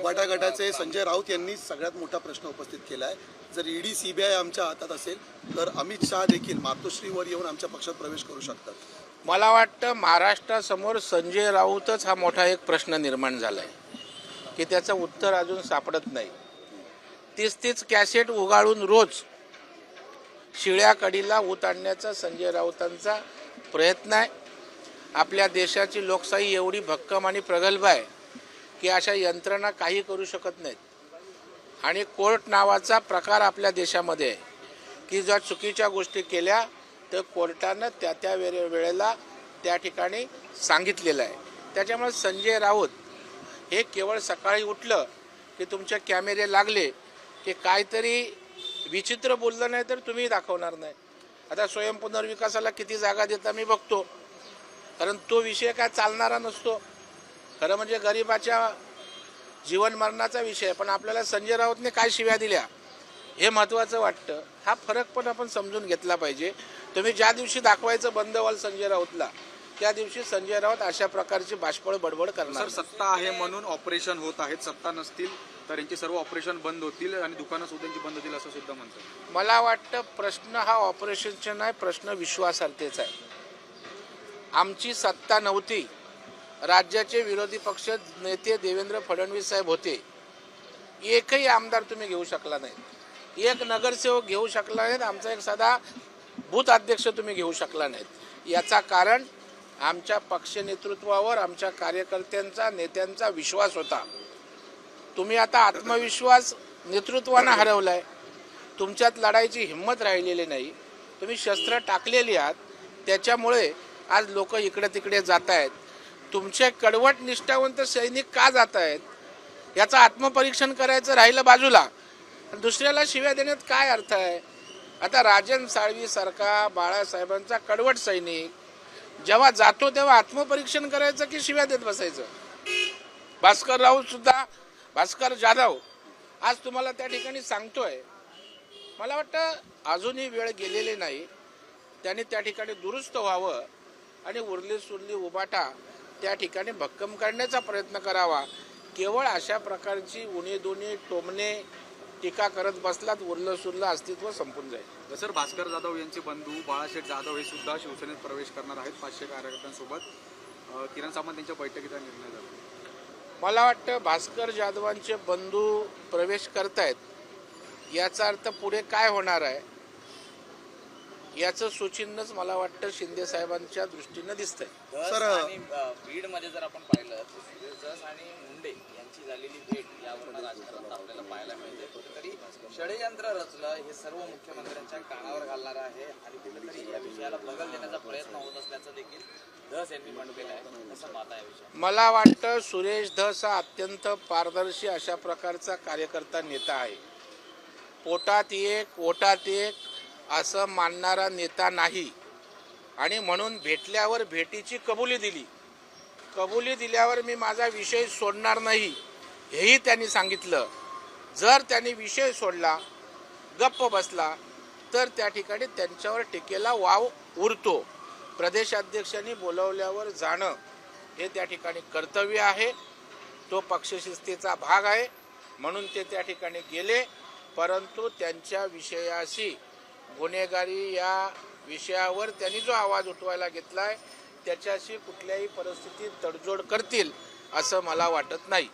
उबाटा गटाचे संजय राऊत यांनी सगळ्यात मोठा प्रश्न उपस्थित केला आहे जर ईडी सीबीआय आमच्या हातात असेल तर अमित शहा देखील मातोश्रीवर येऊन आमच्या पक्षात प्रवेश करू शकतात. मला वाटतं महाराष्ट्रासमोर संजय राऊतच हा मोठा एक प्रश्न निर्माण झाला आहे की त्याचं उत्तर अजून सापडत नाही. तीच तीच कॅसेट उगाळून रोज शिळ्या कडीला ऊत आणण्याचा संजय राऊतांचा प्रयत्न आहे. आपल्या देशाची लोकशाही एवढी भक्कम आणि प्रगल्भ आहे. की अशा यंत्रणा काही करू शकत नाहीत. आणि कोर्ट नावाचा प्रकार आपल्या देशामध्ये आहे की जर चुकीच्या गोष्टी केल्या तर कोर्टानं त्या त्या वेळे वेळेला त्या ठिकाणी सांगितलेलं आहे. त्याच्यामुळे संजय राऊत हे केवळ सकाळी उठलं की तुमचे कॅमेरे लागले की काहीतरी विचित्र बोललं नाही तर तुम्ही दाखवणार नाही. आता स्वयंपुनर्विकासाला किती जागा देता मी बघतो. कारण तो विषय काय चालणारा नसतो. खरं म्हणजे गरिबाच्या जीवन मरणाचा विषय. पण आपल्याला संजय राऊतने काय शिव्या दिल्या हे महत्त्वाचं वाटतं. हा फरक पण आपण समजून घेतला पाहिजे. तुम्ही ज्या दिवशी दाखवायचं बंद व्हाल संजय राऊतला त्या दिवशी संजय राऊत अशा प्रकारची बाष्पळ बडबड करणार सर सत्ता आहे म्हणून ऑपरेशन होत आहेत सत्ता नसतील तर यांची सर्व ऑपरेशन बंद होतील आणि दुकानं सुद्धा यांची बंद होतील असं सुद्धा म्हणतात. मला वाटतं प्रश्न हा ऑपरेशनचा नाही प्रश्न विश्वासार्थेच आहे. आमची सत्ता नव्हती. राज्याचे विरोधी पक्ष नेते देवेंद्र फडणवीस साहेब होते. एकही आमदार तुम्ही घेऊ शकला नाही. एक नगरसेवक घेऊ शकला नाहीत आमचा एक साधा बूथ अध्यक्ष तुम्ही घेऊ शकला नाहीत. याचा कारण आमच्या पक्ष नेतृत्वावर आमच्या कार्यकर्त्यांचा नेत्यांचा विश्वास होता. तुम्ही आता आत्मविश्वास नेतृत्वानं हरवलाय. तुमच्यात लढायची हिंमत राहिलेली नाही. तुम्ही शस्त्र टाकलेली आहात. त्याच्यामुळे आज लोक इकडे तिकडे जात आहेत तुमचे कडवट निष्ठावंत सैनिक का जात आहेत? याचं आत्मपरीक्षण करायचं राहिलं बाजूला. दुसऱ्याला शिव्या देण्यात काय अर्थ आहे? आता राजन साळवी सारखा बाळासाहेबांचा कडवट सैनिक जेव्हा जातो तेव्हा आत्मपरीक्षण करायचं की शिव्या देत बसायचं? भास्कर राऊत सुद्धा भास्कर जाधव आज तुम्हाला त्या ठिकाणी सांगतोय. मला वाटतं अजूनही वेळ गेलेली नाही. त्यांनी त्या ठिकाणी दुरुस्त व्हावं आणि उरली सुरली उबाटा त्या ठिकाणी भक्कम करण्याचा प्रयत्न करावा. केवळ अशा प्रकारची उणे दोन्ही टोमणे टीका करत बसलात उरलं सुरलं अस्तित्व संपून जाईल. सर भास्कर जाधव यांचे बंधू बाळाशेठ जाधव हे सुद्धा शिवसेनेत प्रवेश करणार आहेत पाचशे कार्यकर्त्यांसोबत. किरण सामंत यांच्या बैठकीचा निर्णय झाला. मला वाटतं भास्कर जाधवांचे बंधू प्रवेश करतायत. याचा अर्थ पुढे काय होणार आहे? याचं सुचिन्हच मला वाटतं शिंदे साहेबांच्या दृष्टीनं दिसतंय. सर, आणि अ, बीडमध्ये जर आपण पाहिलं तर धस आणि मुंडे यांची झालेली भेट यावरून राजकारणात आपल्याला पाहायला मिळते. कुठेतरी षडयंत्र रचलं हे सर्व मुख्यमंत्र्यांच्या कानावर घालणार आहे आणि कुठेतरी या विषयाला बगल देण्याचा प्रयत्न होत असल्याचं देखील धस यांनी आहे. असं मत आहे या विषयावर मला वाटतं सुरेश धस हा अत्यंत पारदर्शी अशा प्रकारचा कार्यकर्ता नेता आहे. पोटात एक ओटात एक असं मानणारा नेता नाही. आणि म्हणून भेटल्यावर भेटीची कबुली दिली. कबुली दिल्यावर मी माझा विषय सोडणार नाही हेही त्यांनी सांगितलं. जर त्यांनी विषय सोडला गप्प बसला तर त्या ठिकाणी त्यांच्यावर टीकेला वाव उरतो. प्रदेशाध्यक्षांनी बोलवल्यावर जाणं हे त्या ठिकाणी कर्तव्य आहे. तो पक्षशिस्तीचा भाग आहे. म्हणून ते त्या ठिकाणी गेले परंतु त्यांच्या विषयाशी गुन्हेगारी या विषयावर त्यांनी जो आवाज उठवायला घेतलाय त्याच्याशी कुठल्याही परिस्थितीत तडजोड करतील असं मला वाटत नाही.